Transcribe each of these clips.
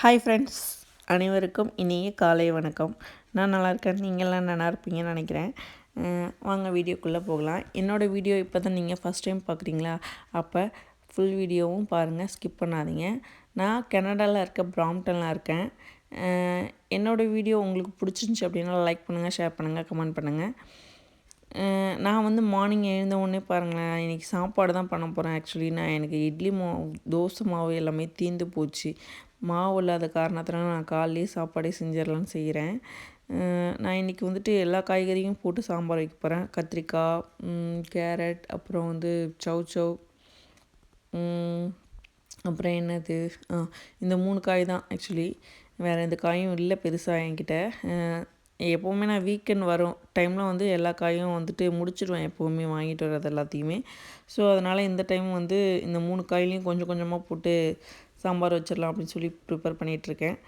Hi friends அனைவருக்கும் இனிய காலை வணக்கம். நான் நல்லா இருக்கேன். நீங்கள்லாம் நல்லா இருப்பீங்கன்னு நினைக்கிறேன். வாங்க வீடியோக்குள்ளே போகலாம். என்னோடய வீடியோ இப்போ தான் நீங்கள் ஃபஸ்ட் டைம் பார்க்குறீங்களா? அப்போ ஃபுல் வீடியோவும் பாருங்கள் ஸ்கிப் பண்ணாதீங்க. நான் கனடாவில் இருக்க ப்ராம்ப்டனில் இருக்கேன். என்னோடய வீடியோ உங்களுக்கு பிடிச்சிருந்துச்சி அப்படின்னா லைக் பண்ணுங்கள் ஷேர் பண்ணுங்கள் கமெண்ட் பண்ணுங்கள் நான் வந்து மார்னிங் எழுந்த உடனே பாருங்களேன். இன்றைக்கி சாப்பாடு தான் பண்ண போகிறேன் ஆக்சுவலி நான் எனக்கு இட்லி மாவு தோசை மாவு எல்லாமே தீர்ந்து போச்சு. மாவு இல்லாத காரணத்தினால நான் காலையிலே சாப்பாடே செஞ்சிடலான்னு செய்கிறேன். நான் இன்றைக்கி வந்துட்டு எல்லா காய்கறியும் போட்டு சாம்பார் வைக்க போகிறேன் கத்திரிக்காய் கேரட் அப்புறம் வந்து சவ் சவ் அப்புறம் என்னது? ஆ இந்த மூணு காய் தான் ஆக்சுவலி வேறு எந்த காயும் இல்லை பெருசாக என்கிட்ட. எப்போவுமே நான் வீக்கெண்ட் வரும் டைமில் வந்து எல்லா காயும் வந்துட்டு முடிச்சிடுவேன் எப்போவுமே வாங்கிட்டு வர்றது எல்லாத்தையுமே. ஸோ அதனால் இந்த டைம் வந்து இந்த மூணு காயிலையும் கொஞ்சம் கொஞ்சமாக போட்டு சாம்பார் வச்சிடலாம் அப்படின்னு சொல்லி ப்ரிப்பேர் பண்ணிகிட்ருக்கேன்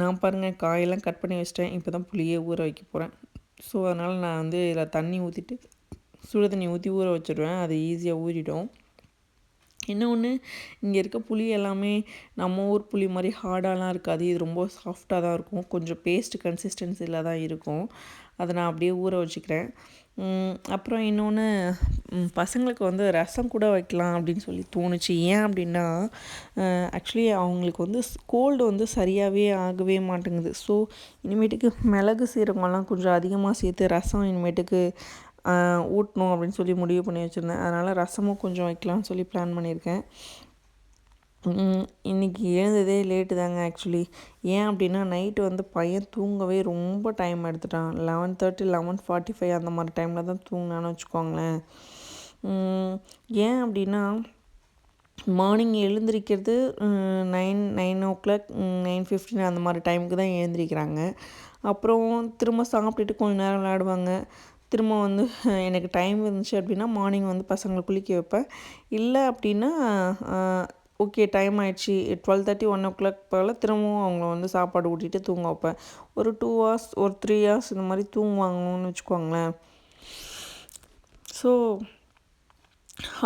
நான் பாருங்கள் காயெல்லாம் கட் பண்ணி வச்சிட்டேன். இப்போ தான் புளியே ஊற வைக்க போகிறேன் ஸோ அதனால் நான் வந்து இதில் தண்ணி ஊற்றிட்டு சுடு தண்ணி ஊற்றி ஊற வச்சிடுவேன். அது ஈஸியாக ஊறிடும். இன்னொன்று இங்கே இருக்க புளி எல்லாமே நம்ம ஊர் புளி மாதிரி ஹார்டாலாம் இருக்காது. இது ரொம்ப சாஃப்டாக தான் இருக்கும். கொஞ்சம் பேஸ்ட் கன்சிஸ்டன்சியில் தான் இருக்கும். அதை நான் அப்படியே ஊற வச்சுக்கிறேன். அப்புறம் இன்னொன்று பசங்களுக்கு வந்து ரசம் கூட வைக்கலாம் அப்படின்னு சொல்லி தோணுச்சு. ஏன் அப்படின்னா ஆக்சுவலி அவங்களுக்கு வந்து கோல்டு வந்து சரியாகவே ஆகவே மாட்டேங்குது. ஸோ இனிமேட்டுக்கு மிளகு சீரகம்லாம் கொஞ்சம் அதிகமாக சேர்த்து ரசம் இனிமேட்டுக்கு ஊட்டணும் அப்படின்னு சொல்லி முடிவு பண்ணி வச்சுருந்தேன். அதனால் ரசமும் கொஞ்சம் வைக்கலாம்னு சொல்லி பிளான் பண்ணியிருக்கேன். இன்றைக்கி எழுந்ததே லேட்டு தாங்க ஆக்சுவலி ஏன் அப்படின்னா நைட்டு வந்து பையன் தூங்கவே ரொம்ப டைம் எடுத்துட்டான். Eleven thirty eleven forty five அந்த மாதிரி டைமில் தான் தூங்கினான்னு வச்சுக்கோங்களேன். ஏன் அப்படின்னா morning எழுந்திரிக்கிறது nine nine o'clock nine fifteen அந்த மாதிரி டைமுக்கு தான் எழுந்திரிக்கிறாங்க. அப்புறம் திரும்ப சாப்பிட்டுட்டு கொஞ்ச நேரம் விளையாடுவாங்க. திரும்ப வந்து எனக்கு டைம் இருந்துச்சு அப்படின்னா மார்னிங் வந்து பசங்களை குளிக்க வைப்பேன். இல்லை அப்படின்னா ஓகே டைம் ஆயிடுச்சு. Twelve thirty one o'clock போல் திரும்பவும் அவங்கள வந்து சாப்பாடு ஊட்டிட்டு தூங்க வைப்பேன். ஒரு டூ ஹவர்ஸ் ஒரு த்ரீ ஹவர்ஸ் இந்த மாதிரி தூங்குவாங்கன்னு வச்சுக்கோங்களேன். ஸோ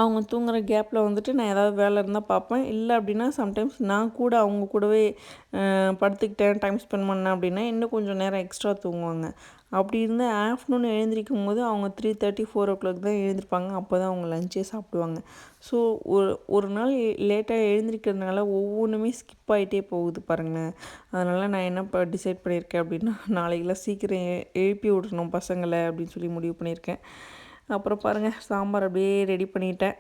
அவங்க தூங்குற கேப்பில் வந்துட்டு நான் ஏதாவது வேலை இருந்தால் பார்ப்பேன். இல்லை அப்படின்னா சம்டைம்ஸ் நான் கூட அவங்க கூடவே படுத்துக்கிட்டேன் டைம் ஸ்பெண்ட் பண்ணேன் அப்படின்னா இன்னும் கொஞ்சம் நேரம் எக்ஸ்ட்ரா தூங்குவாங்க. அப்படி இருந்து ஆஃப்டர்நூன் எழுந்திரிக்கும் போது அவங்க three thirty four o'clock தான் எழுந்திருப்பாங்க. அப்போ தான் அவங்க லஞ்சே சாப்பிடுவாங்க. ஸோ ஒரு ஒரு நாள் லேட்டாக எழுந்திரிக்கிறதுனால ஒவ்வொன்றுமே ஸ்கிப் ஆகிட்டே போகுது பாருங்களேன். அதனால் நான் என்ன இப்போ டிசைட் பண்ணியிருக்கேன் அப்படின்னா நாளைக்கெல்லாம் சீக்கிரம் எழுப்பி விடணும் பசங்களை அப்படின்னு சொல்லி முடிவு பண்ணியிருக்கேன். அப்புறம் பாருங்கள் சாம்பார் அப்படியே ரெடி பண்ணிட்டேன்.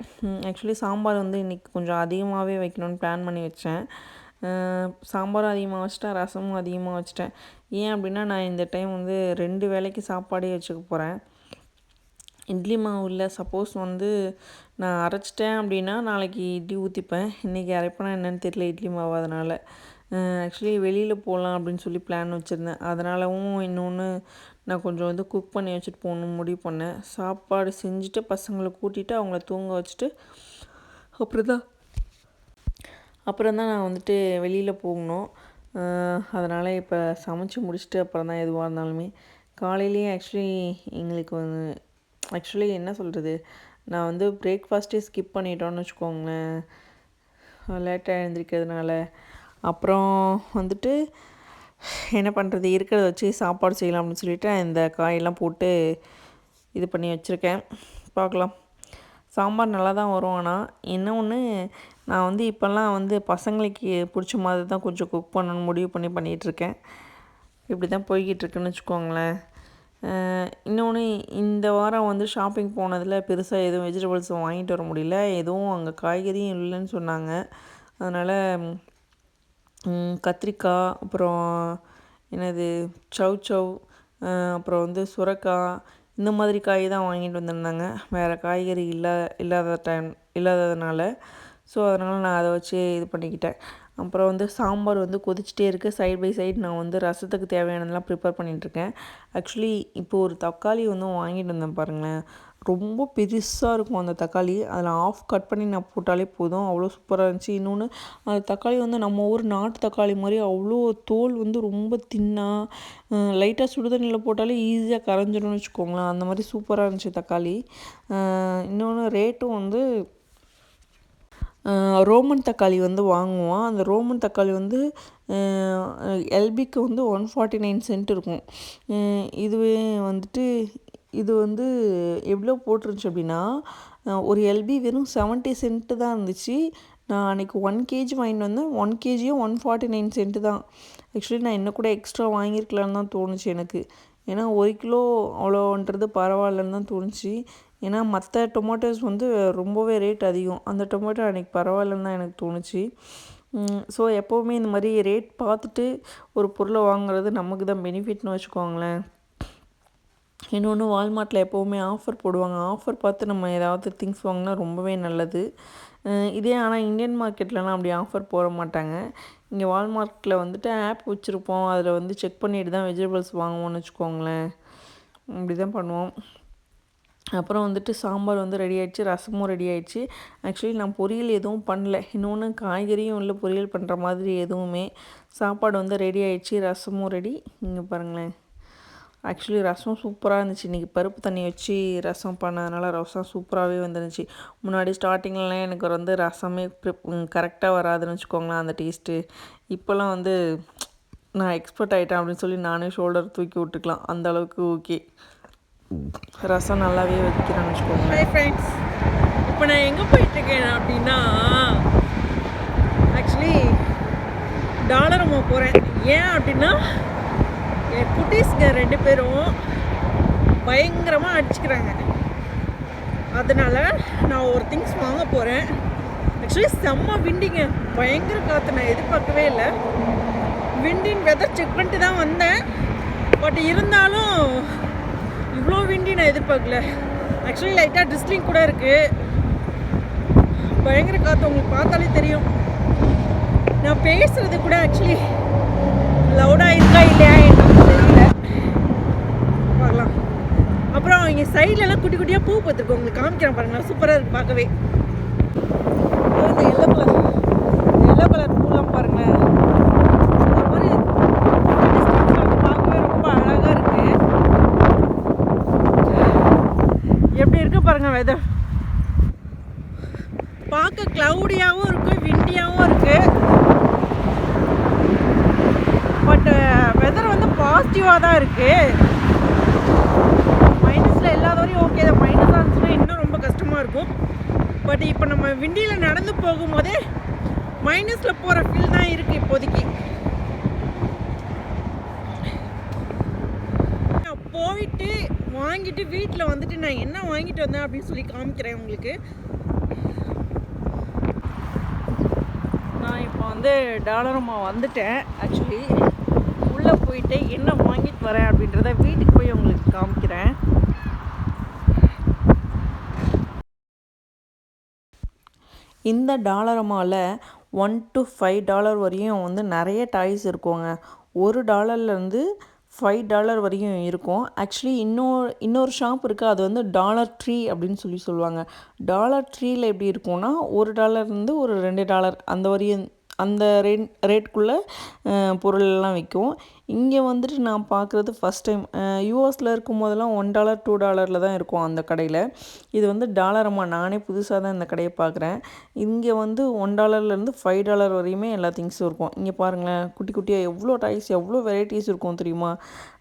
ஆக்சுவலி சாம்பார் வந்து இன்றைக்கி கொஞ்சம் அதிகமாகவே வைக்கணும்னு பிளான் பண்ணி வச்சேன். சாம்பாரும் அதிகமாக வச்சிட்டேன் ரசமும் அதிகமாக வச்சிட்டேன். ஏன் அப்படின்னா நான் இந்த டைம் வந்து ரெண்டு வேளைக்கு சாப்பாடே வச்சுக்க போகிறேன் இட்லி மாவு இல்லை. சப்போஸ் வந்து நான் அரைச்சிட்டேன் அப்படின்னா நாளைக்கு இட்லி ஊற்றிப்பேன் இன்றைக்கி அரைப்பேனா என்னென்னு தெரியல இட்லி மாவு அதனால். ஆக்சுவலி வெளியில் போகலாம் அப்படின்னு சொல்லி பிளான் வச்சுருந்தேன். அதனாலவும் இன்னொன்று நான் கொஞ்சம் வந்து குக் பண்ணி வச்சுட்டு போகணும் முடிவு பண்ணேன். சாப்பாடு செஞ்சுட்டு பசங்களை கூட்டிகிட்டு அவங்கள தூங்க வச்சுட்டு அப்புறம் தான் அப்புறம் தான் நான் வந்துட்டு வெளியில் போகணும். அதனால் இப்போ சமைச்சு முடிச்சுட்டு அப்புறம் தான் எதுவாக இருந்தாலுமே காலையிலேயே ஆக்சுவலி எங்களுக்கு வந்து ஆக்சுவலி என்ன சொல்கிறது நான் வந்து பிரேக்ஃபாஸ்ட்டே ஸ்கிப் பண்ணிட்டோன்னு வச்சுக்கோங்களேன். லேட்டாக எழுந்திரிக்கிறதுனால. அப்புறம் வந்துட்டு என்ன பண்ணுறது இருக்கிறத வச்சு சாப்பாடு செய்யலாம் அப்படின்னு சொல்லிட்டு இந்த காயெல்லாம் போட்டு இது பண்ணி வச்சுருக்கேன். பார்க்கலாம். சாம்பார் நல்லா தான் வரும் ஆனால் என்ன ஒன்று நான் வந்து இப்போல்லாம் வந்து பசங்களுக்கு பிடிச்ச மாதிரி தான் கொஞ்சம் குக் பண்ணணும்னு முடிவு பண்ணி பண்ணிகிட்ருக்கேன். இப்படி தான் போய்கிட்டுருக்குன்னு வச்சுக்கோங்களேன். இன்னொன்று இந்த வாரம் வந்து ஷாப்பிங் போனதில் பெருசாக எதுவும் வெஜிடபிள்ஸ் வாங்கிட்டு வர முடியல. எதுவும் அங்கே காய்கறியும் இல்லைன்னு சொன்னாங்க. அதனால் கத்திரிக்காய் அப்புறம் என்னது சவ் சவ் அப்புறம் வந்து சுரக்காய் இந்த மாதிரி காய் தான் வாங்கிட்டு வந்திருந்தாங்க. வேறு காய்கறி இல்லா இல்லாத டைம் இல்லாததுனால. ஸோ அதனால் நான் அதை வச்சு இது பண்ணிக்கிட்டேன். அப்புறம் வந்து சாம்பார் வந்து கொதிச்சிட்டே இருக்குது சைடு பை சைடு நான் வந்து ரசத்துக்கு தேவையானதெல்லாம் ப்ரிப்பேர் பண்ணிகிட்ருக்கேன் ஆக்சுவலி இப்போ ஒரு தக்காளி வந்து வாங்கிட்டு வந்தேன் பாருங்களேன். ரொம்ப பெருசாக இருக்கும் அந்த தக்காளி. அதில் ஆஃப் கட் பண்ணி நான் போட்டாலே போதும். அவ்வளோ சூப்பராக இருந்துச்சு. இன்னொன்று அந்த தக்காளி வந்து நம்ம ஊர் நாட்டு தக்காளி மாதிரி அவ்வளோ தோல் வந்து ரொம்ப தின்னாக லைட்டாக சுடுதண்ணியில் போட்டாலே ஈஸியாக கரைஞ்சிடும்னு வச்சுக்கோங்களேன். அந்த மாதிரி சூப்பராக இருந்துச்சு தக்காளி. இன்னொன்று ரேட்டும் வந்து ரோமன் தக்காளி வந்து வாங்குவோம். அந்த ரோமன் தக்காளி வந்து எல்பிக்கு வந்து ஒன் ஃபார்ட்டி நைன் சென்ட் இருக்கும். இதுவே வந்துட்டு இது வந்து எவ்வளோ போட்டுருந்துச்சு அப்படின்னா ஒரு எல்பி வெறும் செவன்ட்டி சென்ட்டு தான் இருந்துச்சு. நான் அன்றைக்கி ஒன் கேஜி வாங்கிட்டு வந்தேன். ஒன் கேஜியும் ஒன் ஃபார்ட்டி நைன் சென்ட்டு தான். ஆக்சுவலி நான் இன்னும் கூட எக்ஸ்ட்ரா வாங்கியிருக்கலான்னு தான் தோணுச்சு எனக்கு. ஏன்னா ஒரு கிலோ அவ்வளோன்றது பரவாயில்லன்னு தான் தோணுச்சு. ஏன்னா மற்ற டொமேட்டோஸ் வந்து ரொம்பவே ரேட் அதிகம். அந்த டொமேட்டோ அன்றைக்கி பரவாயில்லன்னு தான் எனக்கு தோணுச்சு. ஸோ எப்போவுமே இந்த மாதிரி ரேட் பார்த்துட்டு ஒரு பொருளை வாங்குறது நமக்கு தான் பெனிஃபிட்னு வச்சுக்கோங்களேன். இன்னொன்று வால்மார்ட்டில் எப்போவுமே ஆஃபர் போடுவாங்க. ஆஃபர் பார்த்து நம்ம ஏதாவது திங்ஸ் வாங்கினா ரொம்பவே நல்லது. இதே ஆனால் இந்தியன் மார்க்கெட்லலாம் அப்படி ஆஃபர் போட மாட்டாங்க. இங்கே வால்மார்ட்டில் வந்துட்டு ஆப் வச்சுருப்போம். அதில் வந்து செக் பண்ணிட்டு தான் வெஜிடபிள்ஸ் வாங்குவோம்னு வச்சுக்கோங்களேன். இப்படி தான் பண்ணுவோம். அப்புறம் வந்துட்டு சாம்பார் வந்து ரெடி ஆகிடுச்சு ரசமும் ரெடி ஆகிடுச்சு ஆக்சுவலி நான் பொரியல் எதுவும் பண்ணல. இன்னொன்று காய்கறியும் இல்லை பொரியல் பண்ணுற மாதிரி எதுவுமே. சாப்பாடு வந்து ரெடி ஆகிடுச்சு ரசமும் ரெடி இங்கே பாருங்களேன். ஆக்சுவலி ரசம் சூப்பராக இருந்துச்சு. இன்றைக்கி பருப்பு தண்ணி வச்சு ரசம் பண்ணதுனால ரசம் சூப்பராகவே வந்துருந்துச்சு. முன்னாடி ஸ்டார்டிங்லலாம் எனக்கு வந்து ரசமே கரெக்டாக வராதுன்னு வச்சுக்கோங்களேன் அந்த டேஸ்ட்டு இப்போல்லாம் வந்து நான் எக்ஸ்பர்ட் ஆகிட்டேன் அப்படின்னு சொல்லி நானே ஷோல்டர் தூக்கி விட்டுக்கலாம். அந்த அளவுக்கு ஓகே ரசம் நல்லாவே வைக்கிறேன்னு வச்சுக்கோங்க. ஹாய் ஃப்ரெண்ட்ஸ் இப்போ நான் எங்கே போயிட்டுருக்கேன் அப்படின்னா ஆக்சுவலி டாலரமாக போகிறேன் ஏன் அப்படின்னா என் குட்டீஸ்ங்க ரெண்டு பேரும் பயங்கரமாக அடிச்சுக்கிறாங்க. அதனால் நான் ஒரு திங்ஸ் வாங்க போகிறேன் ஆக்சுவலி செம்ம விண்டிங்க பயங்கர காற்று நான் எதிர்பார்க்கவே இல்லை. விண்டின் வெதர் செக் பண்ணிட்டு தான் வந்தேன். பட் இருந்தாலும் இவ்வளோ விண்டி நான் எதிர்பார்க்கல. ஆக்சுவலி லைட்டாக ட்ரிஸ்லிங் கூட இருக்குது பயங்கர காற்று உங்களுக்கு பார்த்தாலே தெரியும். நான் பேசுகிறது கூட ஆக்சுவலி லவுடாக இருக்கா இல்லையா எனக்கு தெரியல. பார்க்கலாம். அப்புறம் இங்கே சைட்லலாம் குட்டி குட்டியாக பூ பார்த்துருக்கோம். உங்களுக்கு காமிக்கிறேன் பாருங்களா சூப்பராக இருக்குது பார்க்கவே எல்லோ கலர் எல்லோ கலர் பூலாம் பாருங்களேன் பாருங்க வெதர் பார்க்க க்ளவுடியாகவும் இருக்குது விண்டியாகவும் இருக்குது பட் வெதர் வந்து பாசிட்டிவாக தான் இருக்குது மைனஸில் இல்லாத வரையும் ஓகே தான் மைனஸாக இருந்துச்சுன்னா இன்னும் ரொம்ப கஷ்டமாக இருக்கும் பட் இப்போ நம்ம விண்டியில் நடந்து போகும்போதே மைனஸில் போகிற ஃபீல் தான் இருக்குது இப்போதைக்கு. போயிட்டு வாங்கிட்டு வீட்டில் வந்துட்டு நான் என்ன வாங்கிட்டு வந்தேன் அப்படின்னு சொல்லி காமிக்கிறேன் உங்களுக்கு. நான் இப்போ வந்து டாலரம்மா வந்துட்டேன். ஆக்சுவலி உள்ளே போயிட்டு என்ன வாங்கிட்டு வரேன் அப்படின்றத வீட்டுக்கு போய் உங்களுக்கு காமிக்கிறேன். இந்த டாலரமாவில் ஒன் டு ஃபைவ் டாலர் வரையும் வந்து நிறைய டாய்ஸ் இருக்குங்க. ஒரு டாலர்லேருந்து ஃபைவ் டாலர் வரையும் இருக்கும். ஆக்சுவலி இன்னொரு இன்னொரு ஷாப் இருக்குது அது வந்து டாலர் ட்ரீ அப்படின்னு சொல்லி சொல்லுவாங்க. டாலர் ட்ரீயில் எப்படி இருக்கும்னா ஒரு டாலர்லேருந்து ஒரு ரெண்டு டாலர் அந்த வரையும் அந்த ரேட் ரேட்குள்ளே பொருளெல்லாம் விற்கும் இங்கே வந்துட்டு நான் பார்க்குறது ஃபஸ்ட் டைம் யூஎஸில் இருக்கும் போதெல்லாம் ஒன் டாலர் டூ டாலரில் தான் இருக்கும் அந்த கடையில். இது வந்து டாலரம்மா நானே புதுசாக தான் இந்த கடையை பார்க்குறேன். இங்கே வந்து ஒன் டாலர்லேருந்து ஃபைவ் டாலர் வரையுமே எல்லா திங்ஸும் இருக்கும். இங்கே பாருங்களேன் குட்டி குட்டியாக எவ்வளோ டைஸ் எவ்வளோ வெரைட்டிஸ் இருக்கும் தெரியுமா?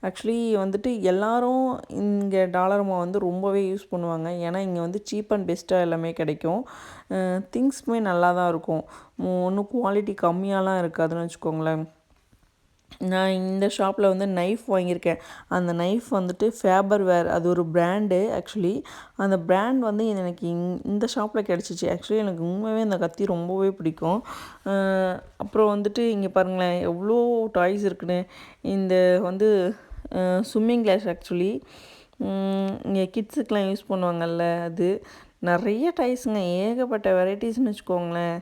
ஆக்சுவலி வந்துட்டு எல்லோரும் இங்கே டாலரம்மா வந்து ரொம்பவே யூஸ் பண்ணுவாங்க. ஏன்னா இங்கே வந்து சீப் அண்ட் பெஸ்ட்டாக எல்லாமே கிடைக்கும். திங்ஸுமே நல்லா தான் இருக்கும். ஒன்றும் குவாலிட்டி கம்மியாலாம் இருக்காதுன்னு வச்சுக்கோங்களேன். நான் இந்த ஷாப்பில் வந்து நைஃப் வாங்கியிருக்கேன். அந்த நைஃப் வந்துட்டு ஃபேபர் வேர் அது ஒரு ப்ராண்டு ஆக்சுவலி அந்த ப்ராண்ட் வந்து எனக்கு இந்த ஷாப்பில் கிடச்சிச்சு. ஆக்சுவலி எனக்கு உண்மையாகவே அந்த கத்தி ரொம்பவே பிடிக்கும். அப்புறம் வந்துட்டு இங்கே பாருங்களேன் எவ்வளோ டாய்ஸ் இருக்குன்னு. இந்த வந்து ஸ்விம்மிங் கிளாஸ் ஆக்சுவலி இங்கே கிட்ஸுக்கெலாம் யூஸ் பண்ணுவாங்கல்ல அது. நிறைய டாய்ஸுங்க ஏகப்பட்ட வெரைட்டிஸ்னு வச்சுக்கோங்களேன்.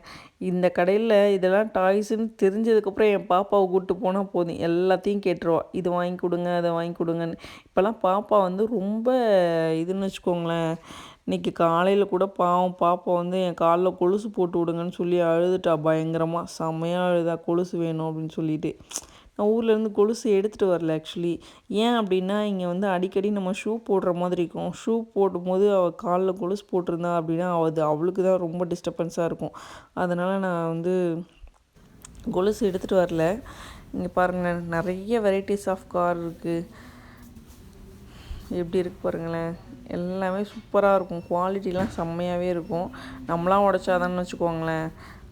இந்த கடையில் இதெல்லாம் டாய்ஸுன்னு தெரிஞ்சதுக்கப்புறம் என் பாப்பாவை கூப்பிட்டு போனால் போதும். எல்லாத்தையும் கேட்டுருவா இது வாங்கி கொடுங்க அதை வாங்கி கொடுங்கன்னு. இப்போல்லாம் பாப்பா வந்து ரொம்ப இதுன்னு வச்சுக்கோங்களேன். இன்றைக்கி காலையில் கூட பாவம் பாப்பா வந்து என் காலில் கொலுசு போட்டு விடுங்கன்னு சொல்லி அழுதுட்டா பயங்கரமாக செம்மையாக அழுதா கொலுசு வேணும் அப்படின்னு சொல்லிட்டு. நான் ஊர்லேருந்து கொலுசு எடுத்துகிட்டு வரல ஆக்சுவலி ஏன் அப்படின்னா இங்கே வந்து அடிக்கடி நம்ம ஷூ போடுற மாதிரி இருக்கும். ஷூ போடும்போது அவள் காலில் கொலுசு போட்டிருந்தா அப்படின்னா அது அவளுக்கு தான் ரொம்ப டிஸ்டர்பன்ஸாக இருக்கும். அதனால் நான் வந்து கொலுசு எடுத்துகிட்டு வரல. இங்கே பாருங்களேன் நிறைய வெரைட்டிஸ் ஆஃப் கார் இருக்குது எப்படி இருக்கு பாருங்களேன். எல்லாமே சூப்பராக இருக்கும். குவாலிட்டிலாம் செம்மையாகவே இருக்கும். நம்மளாம் உடச்சாதான்னு வச்சுக்கோங்களேன்.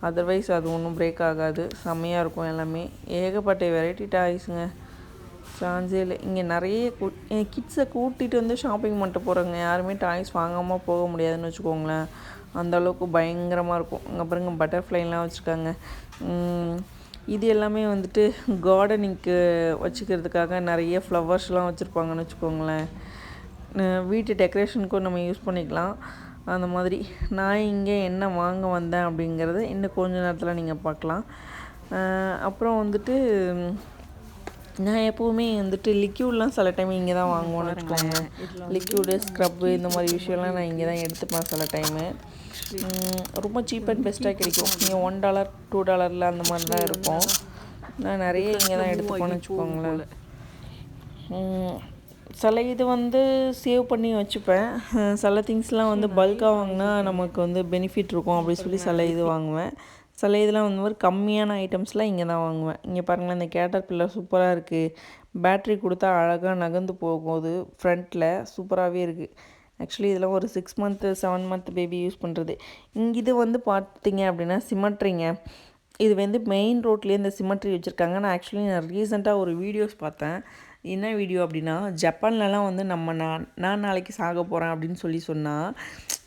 அதர்வைஸ் அது ஒன்றும் பிரேக் ஆகாது. செம்மையாக இருக்கும் எல்லாமே. ஏகப்பட்ட வெரைட்டி டாய்ஸுங்க சான்ஸே இல்லை. இங்கே நிறைய கிட்ஸை கூட்டிகிட்டு வந்து ஷாப்பிங் பண்ணிட்டு போகிறாங்க யாருமே டாய்ஸ் வாங்காமல் போக முடியாதுன்னு வச்சுக்கோங்களேன். அந்த அளவுக்கு பயங்கரமாக இருக்கும். அங்கே பாருங்க பட்டர்ஃப்ளைலாம் வச்சுருக்காங்க. இது எல்லாமே வந்துட்டு கார்டனிங்க்கு வச்சுக்கிறதுக்காக நிறைய ஃப்ளவர்ஸ்லாம் வச்சுருப்பாங்கன்னு வச்சுக்கோங்களேன். வீட்டு டெக்கரேஷனுக்கும் நம்ம யூஸ் பண்ணிக்கலாம். அந்த மாதிரி. நான் இங்கே என்ன வாங்க வந்தேன் அப்படிங்கிறத இன்னும் கொஞ்ச நேரத்தில் நீங்கள் பார்க்கலாம் அப்புறம் வந்துட்டு நான் எப்போவுமே வந்துட்டு லிக்யூட்லாம் சில டைம் இங்கே தான் வாங்குவேன்னு வச்சுக்கோங்க. லிக்யூடு ஸ்க்ரப்பு இந்த மாதிரி விஷயம்லாம் நான் இங்கே தான் எடுத்துப்பேன் சில டைமு ரொம்ப சீப் அண்ட் பெஸ்ட்டாக கிடைக்கும். இங்கே ஒன் டாலர் டூ டாலரில் அந்த மாதிரி தான் இருக்கும் நான் நிறைய இங்கே தான் எடுத்துப்பேன்னு வச்சுக்கோங்களேன். சில இது வந்து சேவ் பண்ணி வச்சுப்பேன். சில திங்ஸ்லாம் வந்து பல்காக வாங்கினா நமக்கு வந்து பெனிஃபிட் இருக்கும். அப்படின்னு சொல்லி சில இது வாங்குவேன். சில இதெல்லாம் வந்து ஒரு கம்மியான ஐட்டம்ஸ்லாம் இங்கே தான் வாங்குவேன். இங்கே பாருங்களேன் இந்த கேட்டர் பில்லர் சூப்பராக இருக்குது பேட்ரி கொடுத்தா அழகாக நகர்ந்து போகும்போது ஃப்ரண்ட்டில் சூப்பராகவே இருக்குது ஆக்சுவலி இதெல்லாம் ஒரு six month seven month baby use பண்ணுறது இங்கே இது வந்து பார்த்தீங்க அப்படின்னா சிமெட்ரிங்க இது வந்து மெயின் ரோட்லேயே இந்த சிமெட்ரி வச்சுருக்காங்க. நான் ஆக்சுவலி நான் ரீசெண்டாக ஒரு வீடியோஸ் பார்த்தேன். என்ன வீடியோ அப்படின்னா ஜப்பான்லலாம் வந்து நம்ம நான் நான் நாளைக்கு சாக போகிறேன் அப்படின்னு சொல்லி சொன்னால்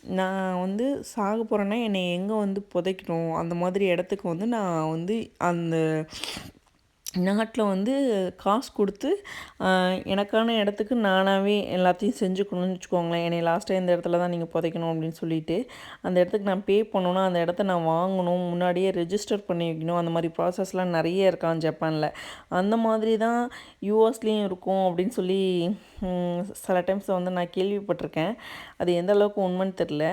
நான் வந்து சாக போகிறேன்னா என்னை எங்கே வந்து புதைக்கணும்? அந்த மாதிரி இடத்துக்கு வந்து நான் வந்து அந்த நாட்டில் வந்து காசு கொடுத்து எனக்கான இடத்துக்கு நானாகவே எல்லாத்தையும் செஞ்சுக்கணும்னு வச்சுக்கோங்களேன். என்னை லாஸ்ட்டாக இந்த இடத்துல தான் நீங்கள் புதைக்கணும் அப்படின்னு சொல்லிட்டு அந்த இடத்துக்கு நான் பே பண்ணணும்னா அந்த இடத்த நான் வாங்கணும் முன்னாடியே ரெஜிஸ்டர் பண்ணி வைக்கணும். அந்த மாதிரி ப்ராசஸ்லாம் நிறைய இருக்கான் ஜப்பானில். அந்த மாதிரி தான் யூஎஸ்லேயும் இருக்கும் அப்படின்னு சொல்லி சில டைம்ஸ் வந்து நான் கேள்விப்பட்டிருக்கேன். அது எந்த அளவுக்கு உண்மைன்னு தெரில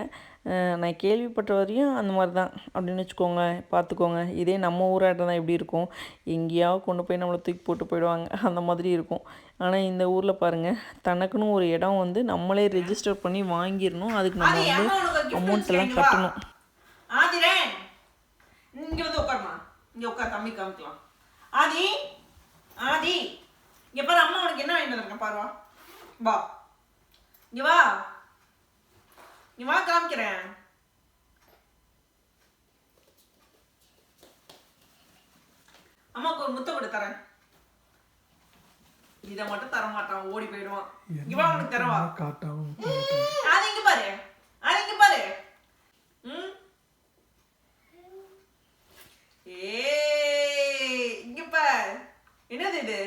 நான் கேள்விப்பட்ட வரையும் அந்த மாதிரி தான். அப்படின்னு வச்சுக்கோங்க பார்த்துக்கோங்க. இதே நம்ம ஊராட்டம் தான் எப்படி இருக்கும். எங்கேயாவது கொண்டு போய் நம்மளை தூக்கி போட்டு போயிடுவாங்க. அந்த மாதிரி இருக்கும். ஆனால் இந்த ஊரில் பாருங்கள் தனக்குன்னு ஒரு இடம் வந்து நம்மளே ரெஜிஸ்டர் பண்ணி வாங்கிடணும். அதுக்கு நம்ம வந்து அமௌண்ட் எல்லாம் கட்டணும். இங்க வந்து உட்காருமா. இங்க உட்கார் தம்பி காமிக்கலாம். ஆதி ஆதி. இங்க பாரு அம்மா உனக்கு என்ன வாங்கிட்டு வந்திருக்கேன் பாரு வா வா. இங்க வா. நீ வா காமிக்கிறேன். அம்மாவுக்கு ஒரு முத்தம் கொடு தரேன். இதை மட்டும் தர மாட்டான் ஓடி போயிடுவான். வா உனக்கு தரவா காட்டாவும் அது இங்க பாரு அது இங்க பாரு. ம் ஏய் இங்க பாரு என்னது இது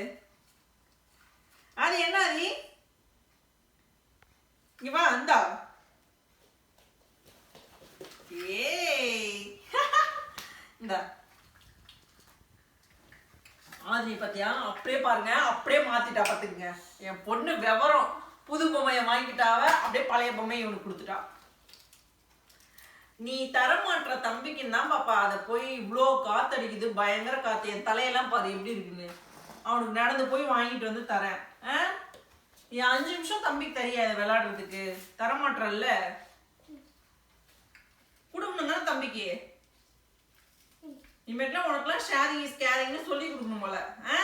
அது என்ன அது இங்க வா அந்தா ஏய் இந்தா ஆதி பாத்தியா அப்படியே பாருங்க அப்படியே மாத்திட்டா பாத்துக்குங்க என் பொண்ணு விவரம் புது பொம்மையை வாங்கிட்டாவ அப்படியே பொம்மையை இவனுக்கு கொடுத்துட்டா. நீ தரமாற்ற தம்பிக்கு தான் பாப்பா. அதை போய் இவ்வளோ காத்தடிக்குது. பயங்கர காத்து. என் தலையெல்லாம் பாது எப்படி இருக்குன்னு. அவனுக்கு நடந்து போய் வாங்கிட்டு வந்து தரேன். ஆ? என் அஞ்சு நிமிஷம் தம்பிக்கு தெரியாது விளாடுறதுக்கு தரமாட்டல கொடுக்கணுங்க தானே தம்பிக்கு. இனிமேட்லாம் உனக்குலாம் ஷேரிங் இஸ் கேரிங்னு சொல்லி கொடுக்கணும் போல. ஆ?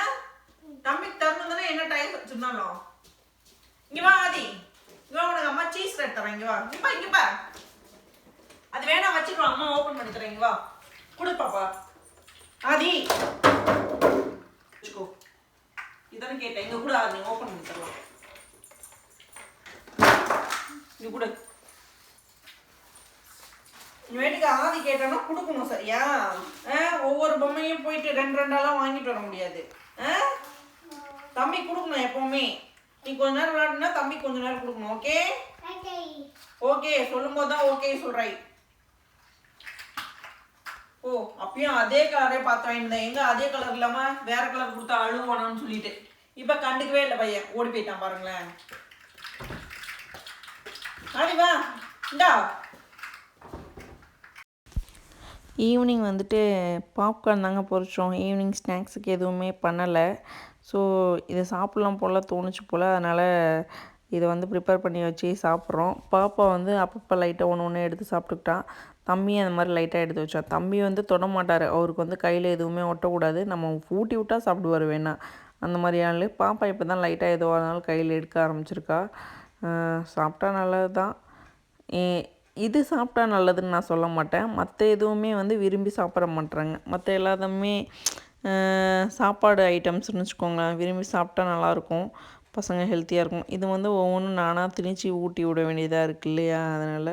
தம்பிக்கு தரணும் தானே என்ன டைம் வச்சிருந்தாலும் இங்க வா ஆதி. இவன் உனக்கு அம்மா சீஸ் ரெட் தரேன் இங்க வா. இங்க பா பா. அது வேணா வச்சுக்கோ அம்மா ஓப்பன் பண்ணி தரேன் இங்க வா. கொடு பாப்பா. ஆதி. வச்சுக்கோ. இதானே கேட்டேன். இங்க கூட ஆதி ஓப்பன் பண்ணி தரலாம். இங்க கூட. வேட்டுக்கு ஆதி கேட்டானா கொடுக்கணும் சரியா? ஆ, ஒவ்வொரு பொம்மையும் போயிட்டு ரெண்டு ரெண்டாலாம் வாங்கிட்டு வர முடியாது. ஆ? தம்பி கொடுக்கணும் எப்பவுமே. நீ கொஞ்ச நேரம் விளையாடுனா தம்பி கொஞ்ச நேரம் கொடுக்கணும் ஓகே ஓகே சொல்லும் போது தான் ஓகே சொல்றாய் ஓ அப்பயும் அதே கலரே பார்த்து வாங்கியிருந்தேன் எங்க அதே கலர் இல்லாம வேற கலர் கொடுத்தா அழுவானான்னு சொல்லிட்டு. இப்ப கண்டுக்கவே இல்லை பையன். ஓடி போயிட்டான் பாருங்களேன். ஆடி வா. இந்தா. ஈவினிங் வந்துட்டு பாப்கார்ன் தாங்க பொரிச்சோம் ஈவினிங் ஸ்நாக்ஸுக்கு எதுவுமே பண்ணலை. ஸோ இதை சாப்பிட்லாம் போல் தோணுச்சு போல். அதனால் இதை வந்து ப்ரிப்பேர் பண்ணி வச்சு சாப்பிட்றோம். பாப்பா வந்து அப்பப்போ லைட்டாக ஒன்று ஒன்று எடுத்து சாப்பிட்டுக்கிட்டான் தம்பி அந்த மாதிரி லைட்டாக எடுத்து வச்சா. தம்பி வந்து தொட மாட்டார். அவருக்கு வந்து கையில் எதுவுமே ஒட்டக்கூடாது. நம்ம ஊட்டி விட்டால் சாப்பிடுவார் வேணா. அந்த மாதிரி ஆள். பாப்பா இப்போ தான் லைட்டாக எதுவாக இருந்தாலும் கையில் எடுக்க ஆரம்பிச்சிருக்கா. சாப்பிட்டா நல்லது தான் ஏ- இது சாப்பிட்டா நல்லதுன்னு நான் சொல்ல மாட்டேன். மற்ற எதுவுமே வந்து விரும்பி சாப்பிட மாட்டேறாங்க. மற்ற எல்லாத்துமே சாப்பாடு ஐட்டம்ஸ்னு வச்சுக்கோங்களேன். விரும்பி சாப்பிட்டா நல்லாயிருக்கும். பசங்க ஹெல்த்தியாக இருக்கும். இது வந்து ஒவ்வொன்றும் நானாக திணிச்சு ஊட்டி விட வேண்டியதாக இருக்கு இல்லையா? அதனால்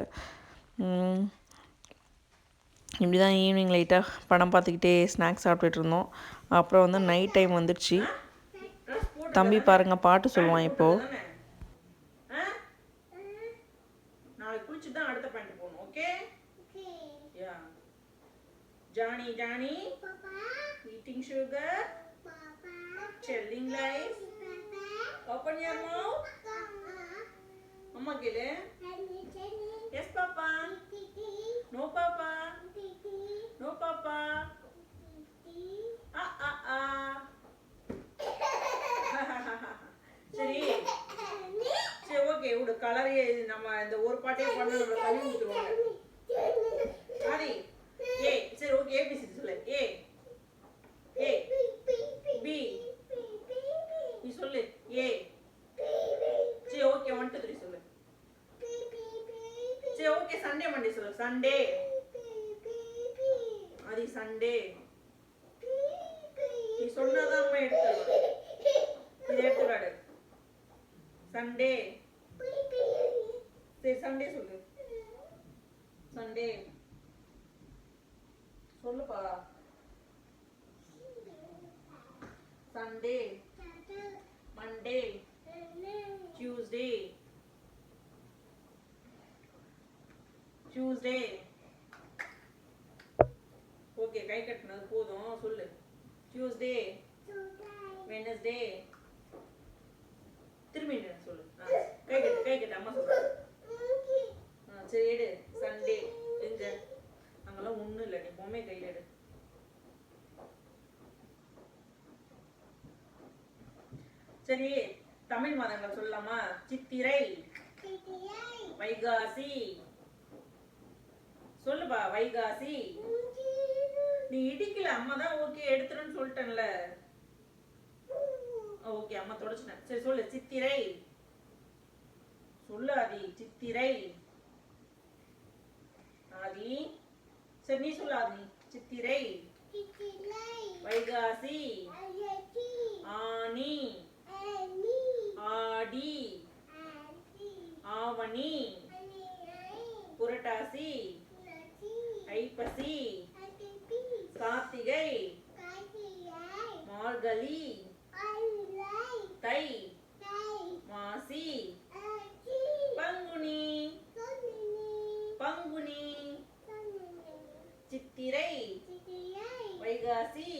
இப்படி தான் ஈவினிங் லைட்டாக படம் பார்த்துக்கிட்டே ஸ்நாக்ஸ் சாப்பிட்டுட்டு இருந்தோம். அப்புறம் வந்து நைட் டைம் வந்துடுச்சு. தம்பி பாருங்கள் பாட்டு சொல்லுவான் இப்போது Johnny Johnny. Eating sugar? Papa. அடுத்த point Papa. Open your mouth. Johnny Mama sugar telling lies open your Papa. அம்மா கேளு yes papa no papa no papa ஆ சரி சரி ஓகே விடு கலரையே நம்ம இந்த ஒரு பாட்டையே பண்ண கழுவி ஊற்றுவாங்க ஆதி ஏ சரி ஓகே ஏபிசி சொல்லு ஏ ஏ பி நீ சொல்லு ஏ சரி ஓகே ஒன் டூ த்ரீ சொல்லு சரி ஓகே சண்டே மண்டே சொல்லு சண்டே ஆதி சண்டே நீ சொன்னாதான் அம்மா எடுத்து இது எடுத்து காடு சண்டே. சரி சண்டே சொல்லு. சண்டே சொல்லுப்பா Sunday Monday Tuesday Tuesday okay கை கட்டினது போதும் சொல்லு டியூஸ்டே வெனஸ்டே திரும்பி நின்னு சொல்லு ஆ, கை கட்டு கை கட்டு அம்மா சொல்லு ஆ, சரி எடு சண்டே எங்க அங்கெல்லாம் ஒண்ணும் இல்லை நீ பொம்மை கையில் எடு சரி தமிழ் மாதங்கள் சொல்லலாமா? சித்திரை. வைகாசி. சொல்லுப்பா வைகாசி. நீ இடிக்கல அம்மா தான் ஓகே எடுத்துருன்னு சொல்லிட்டேன்ல. ஓகே அம்மா தொடச்சிட்டேன். சரி சொல்லு சித்திரை. சொல்லு ஆதி சித்திரை. ஆதி. சரி நீ சொல்லு ஆதி. சித்திரை. வைகாசி. ஆனி. ஆவணி புரட்டாசி. ஐப்பசி. கார்த்திகை. மார்கழி. தை. மாசி. பங்குனி. பங்குனி. சித்திரை. வைகாசி.